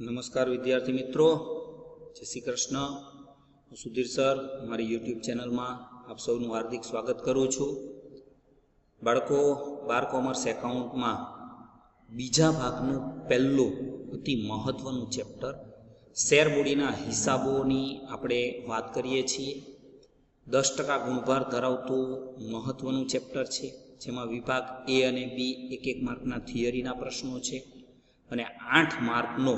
નમસ્કાર વિદ્યાર્થી મિત્રો. જય શ્રી કૃષ્ણ. હું સુધીર સર. મારી યુટ્યુબ ચેનલમાં આપ સૌનું હાર્દિક સ્વાગત કરું છું. બાળકો, બાર કોમર્સ એકાઉન્ટમાં બીજા ભાગનું પહેલું અતિ મહત્ત્વનું ચેપ્ટર, શેર મૂડીના હિસાબોની આપણે વાત કરીએ છીએ. દસ ટકા ગુણભાર ધરાવતું મહત્ત્વનું ચેપ્ટર છે, જેમાં વિભાગ એ અને બી એક એક માર્કના થિયરીના પ્રશ્નો છે અને આઠ માર્કનો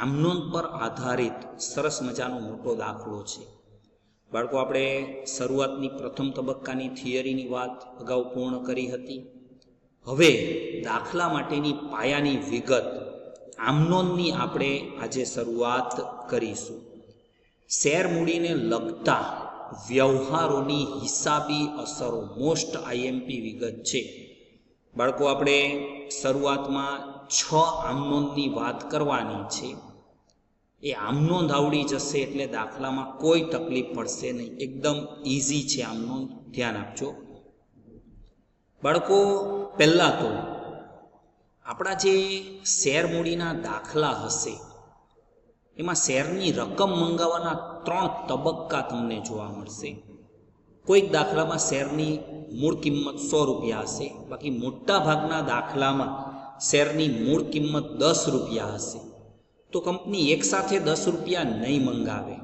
આમનોંધ પર આધારિત સરસ મજાનો મોટો દાખલો છે. બાળકો, આપણે શરૂઆતની પ્રથમ તબક્કાની થિયરીની વાત અગાઉ પૂર્ણ કરી હતી. હવે દાખલા માટેની પાયાની વિગત આમનોનની આપણે આજે શરૂઆત કરીશું. શેર મૂડીને લગતા વ્યવહારોની હિસાબી અસરો મોસ્ટ આઈએમપી વિગત છે. બાળકો, આપણે શરૂઆતમાં છ આમનોનની વાત કરવાની છે. એ આમનોંધ આવડી જશે એટલે દાખલામાં કોઈ તકલીફ પડશે નહીં. એકદમ ઇઝી છે આમનોંધ ધ્યાન આપજો. બાળકો, પહેલાં તો આપણા જે શેર મૂડીના દાખલા હશે, એમાં શેરની રકમ મંગાવવાના ત્રણ તબક્કા તમને જોવા મળશે. કોઈક દાખલામાં શેરની મૂળ કિંમત સો રૂપિયા હશે, બાકી મોટા ભાગના દાખલામાં શેરની મૂળ કિંમત દસ રૂપિયા હશે. તો કંપની એકસાથે દસ રૂપિયા નહીં મંગાવે.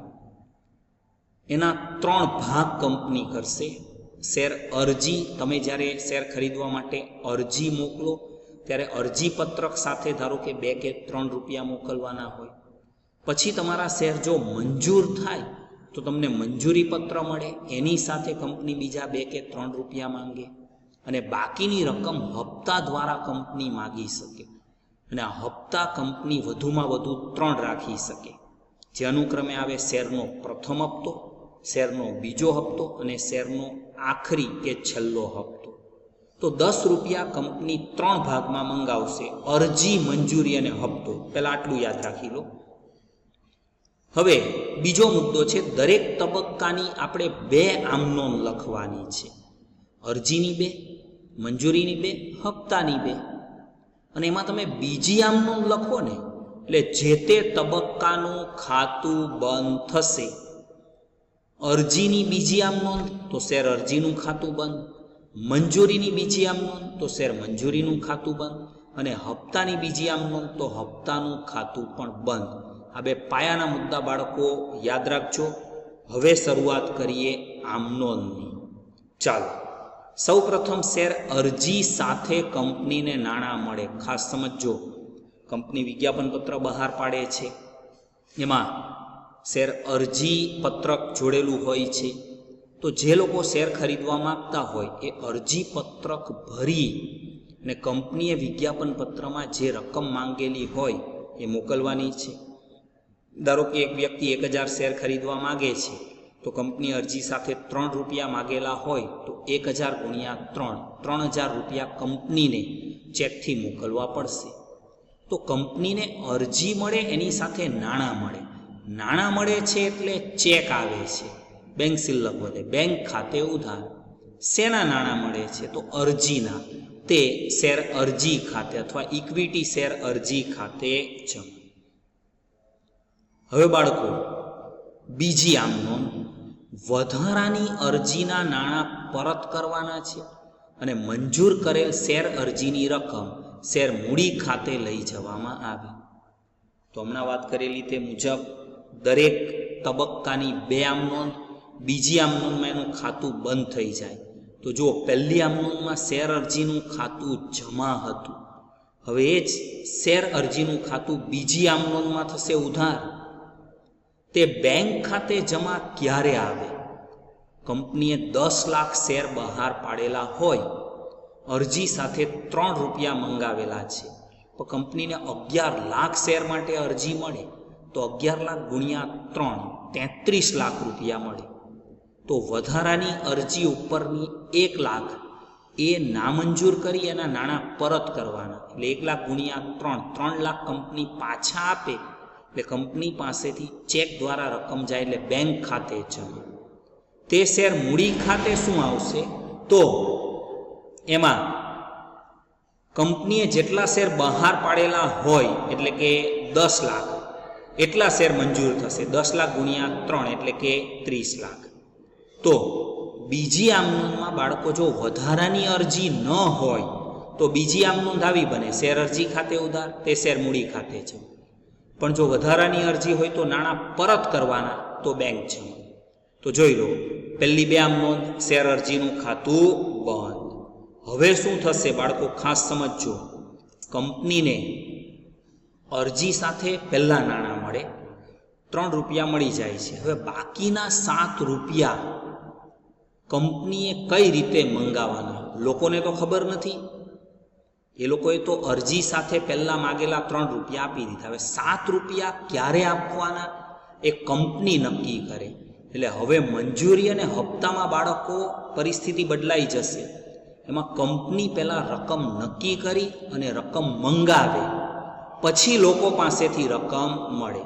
એના ત્રણ ભાગ કંપની કરશે. શેર અરજી, તમે જ્યારે શેર ખરીદવા માટે અરજી મોકલો, ત્યારે અરજી પત્રક સાથે ધારો કે બે કે ત્રણ રૂપિયા મોકલવાના હોય. પછી તમારા શેર જો મંજૂર થાય, તો તમને મંજૂરી પત્ર મળે, એની સાથે કંપની બીજા બે કે ત્રણ રૂપિયા માંગે. અને બાકીની રકમ હપ્તા દ્વારા કંપની માગી શકે. અને આ હપ્તા કંપની વધુમાં વધુ ત્રણ રાખી શકે. જે અનુક્રમે આવે શેરનો પ્રથમ હપ્તો, શેરનો બીજો હપ્તો અને શેરનો આખરી કે છેલ્લો હપ્તો. તો દસ રૂપિયા કંપની ત્રણ ભાગમાં મંગાવશે, અરજી, મંજૂરી અને હપ્તો. પહેલાં આટલું યાદ રાખી લો. હવે બીજો મુદ્દો છે, દરેક તબક્કાની આપણે બે આમનોન લખવાની છે. અરજીની બે, મંજૂરીની બે, હપ્તાની બે. અને એમાં તમે બીજી આમનું લખો ને, એટલે જે તે તબક્કાનું ખાતું બંધ થશે. અરજીની બીજી આમ નોંધ, તો શેર અરજીનું ખાતું બંધ. મંજૂરીની બીજી આમ નોંધ, તો શેર મંજૂરીનું ખાતું બંધ. અને હપ્તાની બીજી આમ નોંધ, તો હપ્તાનું ખાતું પણ બંધ. આ બે પાયાના મુદ્દા બાળકો યાદ રાખજો. હવે શરૂઆત કરીએ આમ નોંધની. ચાલો. સૌ પ્રથમ શેર અરજી સાથે કંપનીને નાણાં મળે. ખાસ સમજજો, કંપની વિજ્ઞાપન પત્ર બહાર પાડે છે. એમાં શેર અરજી પત્રક જોડેલું હોય છે. તો જે લોકો શેર ખરીદવા માંગતા હોય એ અરજી પત્રક ભરી અને કંપનીએ વિજ્ઞાપન પત્રમાં જે રકમ માંગેલી હોય એ મોકલવાની છે. ધારો કે એક વ્યક્તિ એક હજાર શેર ખરીદવા માગે છે તો કંપની અરજી સાથે ત્રણ રૂપિયા માગેલા હોય તો એક હજાર ગુણ્યા ત્રણ ત્રણ હજાર રૂપિયા કંપનીને ચેકથી મોકલવા પડશે. તો કંપનીને અરજી મળે એની સાથે નાણાં મળે. નાણાં મળે છે એટલે ચેક આવે છે. બેંક સિલ્લક વધે બેંક ખાતે ઉધાર. શેના નાણાં મળે છે? તો અરજીના. તે શેર અરજી ખાતે અથવા ઇક્વિટી શેર અરજી ખાતે જમા. હવે બાળકો, બીજી આમ નોંધ વધારાની અરજીના નાણાં પરત કરવાના છે અને મંજૂર કરેલ શેર અરજીની રકમ શેર મૂડી ખાતે લઈ જવામાં આવે. તો હમણાં વાત કરેલી તે મુજબ, દરેક તબક્કાની બે આમ નોંધ, બીજી આમ નોંધમાં એનું ખાતું બંધ થઈ જાય. તો જો પહેલી આમ નોંધમાં શેર અરજીનું ખાતું જમા હતું. હવે એ જ શેર અરજીનું ખાતું બીજી આમ નોંધમાં થશે ઉધાર. તે બેંક ખાતે જમા ક્યારે આવે? કંપનીએ દસ લાખ શેર બહાર પાડેલા હોય, અરજી સાથે ત્રણ રૂપિયા મંગાવેલા છે. પણ કંપનીને અગિયાર લાખ શેર માટે અરજી મળે, તો અગિયાર લાખ ગુણ્યા ત્રણ, તેત્રીસ લાખ રૂપિયા મળે. તો વધારાની અરજી ઉપરની એક લાખ, એ નામંજૂર કરી એના નાણાં પરત કરવાના. એટલે એક લાખ ગુણ્યા ત્રણ ત્રણ લાખ કંપની પાછા આપે એટલે કંપની પાસેથી ચેક દ્વારા રકમ જાય એટલે બેંક ખાતે જમા તે શેર મૂડી ખાતે શું આવશે? તો એમાં કંપનીએ જેટલા શેર બહાર પાડેલા હોય, એટલે કે દસ લાખ, એટલા શેર મંજૂર થશે. દસ લાખ ગુણ્યા ત્રણ એટલે કે ત્રીસ લાખ. તો બીજી આમનોંધમાં બાળકો જો વધારાની અરજી ન હોય, તો બીજી આમનોંધ આવી બને. શેર અરજી ખાતે ઉધાર, તે શેર મૂડી ખાતે છે પણ જો વધારાની અરજી હોય તો નાણાં પરત કરવાના તો બેંક છે. તો જોઈ લો, પહેલી બે આમ નોંધ શેર અરજીનું ખાતું બંધ. હવે શું થશે બાળકો, ખાસ સમજજો. કંપનીને અરજી સાથે પહેલાં નાણાં મળે, ત્રણ રૂપિયા મળી જાય છે. હવે બાકીના સાત રૂપિયા કંપનીએ કઈ રીતે મંગાવવાના? લોકોને તો ખબર નથી. એ લોકોએ તો અરજી સાથે પહેલાં માગેલા ત્રણ રૂપિયા આપી દીધા. હવે સાત રૂપિયા ક્યારે આપવાના? એ કંપની નક્કી કરે. એટલે હવે મંજૂરી અને હપ્તામાં બાળકો પરિસ્થિતિ બદલાઈ જશે. એમાં કંપની પહેલાં રકમ નક્કી કરી અને રકમ મંગાવે. પછી લોકો પાસેથી રકમ મળે.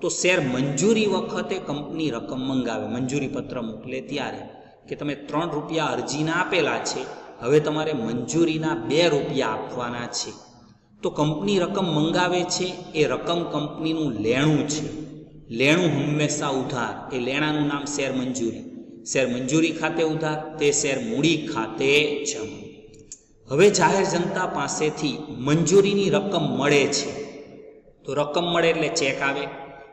તો શેર મંજૂરી વખતે કંપની રકમ મંગાવે. મંજૂરી પત્ર મોકલે ત્યારે. કે તમે ત્રણ રૂપિયા અરજીના આપેલા છે. હવે તમારે મંજૂરીના બે રૂપિયા આપવાના છે. તો કંપની રકમ મંગાવે છે, એ રકમ કંપનીનું લેણું છે. લેણું હંમેશા ઉધાર, એ લેણાનું નામ શેર મંજૂરી. શેર મંજૂરી ખાતે ઉધાર, તે શેર મૂડી ખાતે જમા. હવે જાહેર જનતા પાસેથી મંજૂરીની રકમ મળે છે. તો રકમ મળે એટલે ચેક આવે,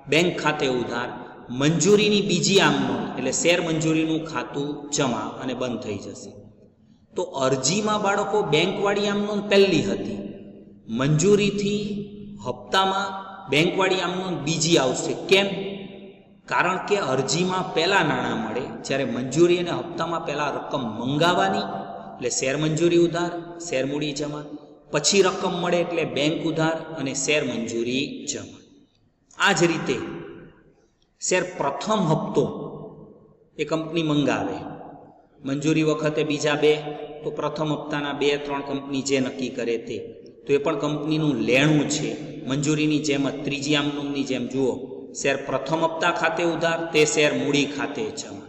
બેંક ખાતે ઉધાર, મંજૂરીની બીજી આમ એટલે શેર મંજૂરીનું ખાતું જમા અને બંધ થઈ જશે. તો અરજીમાં બાળકો બેંકવાળી આમ પહેલી હતી. મંજૂરીથી હપ્તામાં બેંકવાળી આમ બીજી આવશે. કેમ? કારણ કે અરજીમાં પહેલાં નાણાં મળે, જ્યારે મંજૂરી અને હપ્તામાં પહેલાં રકમ મંગાવવાની, એટલે શેર મંજૂરી ઉધાર, શેર મૂડી જમા, પછી રકમ મળે એટલે બેંક ઉધાર અને શેર મંજૂરી જમા. આ જ રીતે શેર પ્રથમ હપ્તો એ કંપની મંગાવે. મંજૂરી વખતે બીજા બે, તો પ્રથમ હપ્તાના બે, ત્રણ કંપની જે નક્કી કરે તે. તો એ પણ કંપનીનું લેણું છે. મંજૂરીની જેમ જ ત્રીજી આમનુમની જેમ જુઓ. શેર પ્રથમ હપ્તા ખાતે ઉધાર, તે શેર મૂડી ખાતે જમા.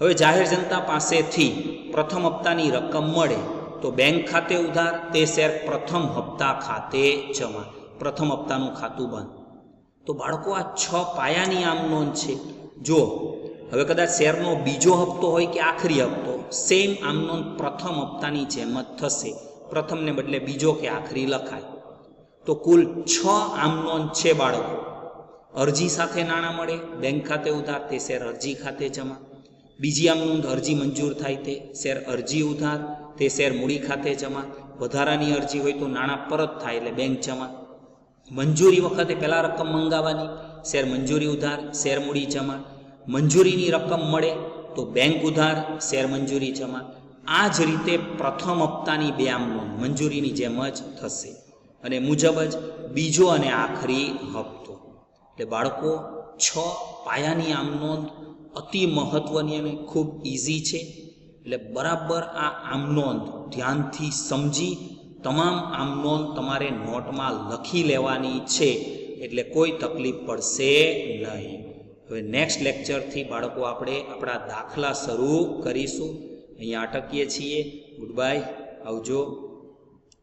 હવે જાહેર જનતા પાસેથી પ્રથમ હપ્તાની રકમ મળે, તો બેંક ખાતે ઉધાર, તે શેર પ્રથમ હપ્તા ખાતે જમા. પ્રથમ હપ્તાનું ખાતું બંધ. તો બાળકો, આ છ પાયાની આમ નોંધ છે. જો હવે કદાચ શેરનો બીજો હપ્તો હોય કે આખરી હપ્તો સેમ આમ નોંધ પ્રથમ હપ્તાની જેમ જ થશે. પ્રથમને બદલે બીજો કે આખરી લખાય. તો કુલ છ આમનોન છે બાળકો. અરજી સાથે નાણાં મળે, બેંક ખાતે ઉધાર, તે શેર અરજી ખાતે જમા. બીજી આમનોંધ અરજી મંજૂર થાય, તે શેર અરજી ઉધાર, તે શેર મૂડી ખાતે જમા. વધારાની અરજી હોય તો નાણાં પરત થાય એટલે બેંક જમા. મંજૂરી વખતે પહેલાં રકમ મંગાવવાની, શેર મંજૂરી ઉધાર, શેર મૂડી જમા. મંજૂરીની રકમ મળે તો બેંક ઉધાર શેર મંજૂરી જમા. આ જ રીતે પ્રથમ હપ્તાની બે આમ નોંધ મંજૂરીની જેમ જ થશે. અને મુજબ જ બીજો અને આખરી હપ્તો. એટલે બાળકો, છ પાયાની આમ નોંધ અતિ મહત્ત્વની અને ખૂબ ઇઝી છે. એટલે બરાબર આ આમ નોંધ ધ્યાનથી સમજી તમામ આમ નોંધ તમારે નોટમાં લખી લેવાની છે. એટલે કોઈ તકલીફ પડશે નહીં. હવે નેક્સ્ટ લેક્ચરથી બાળકો આપણે આપણા દાખલા શરૂ કરીશું. અહીંયા અટકીએ છીએ. ગુડ બાય આવજો.